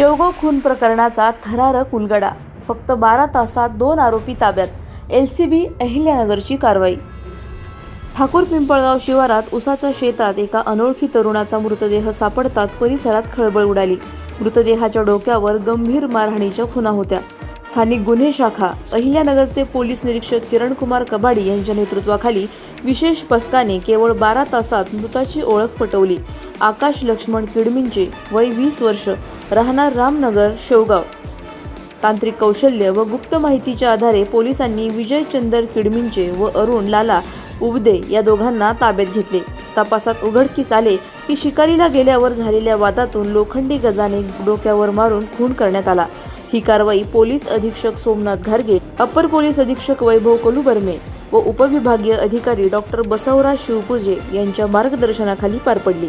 शेवगाव खून प्रकरणाचा थरारक उलगडा. फक्त बारा तासात दोन आरोपी ताब्यात. एल सी बी अहिल्यानगरची कारवाई. ठाकूर पिंपळगाव शिवारात उसाच्या शेतात एका अनोळखी तरुणाचा मृतदेह सापडताच परिसरात खळबळ उडाली. मृतदेहाच्या डोक्यावर गंभीर मारहाणीच्या खुना होत्या. स्थानिक गुन्हे शाखा अहिल्यानगरचे पोलीस निरीक्षक किरणकुमार कबाडी यांच्या नेतृत्वाखाली विशेष पथकाने केवळ बारा तासात मृताची ओळख पटवली. आकाश लक्ष्मण किडमिंचे वय वीस वर्ष राहणार रामनगर शेवगाव. तांत्रिक कौशल्य व गुप्त माहितीच्या आधारे पोलिसांनी विजय चंदर किडमिंचे व अरुण लाला उबदे या दोघांना ताब्यात घेतले. तपासात उघडकीस आले की शिकारीला गेल्यावर झालेल्या वादातून लोखंडी गजाने डोक्यावर मारून खून करण्यात आला. ही कारवाई पोलीस अधीक्षक सोमनाथ घारगे अप्पर पोलीस अधीक्षक वैभव कलुबर्मे व उपविभागीय अधिकारी डॉक्टर बसवराज शिवपुजे यांच्या मार्गदर्शनाखाली पार पडली.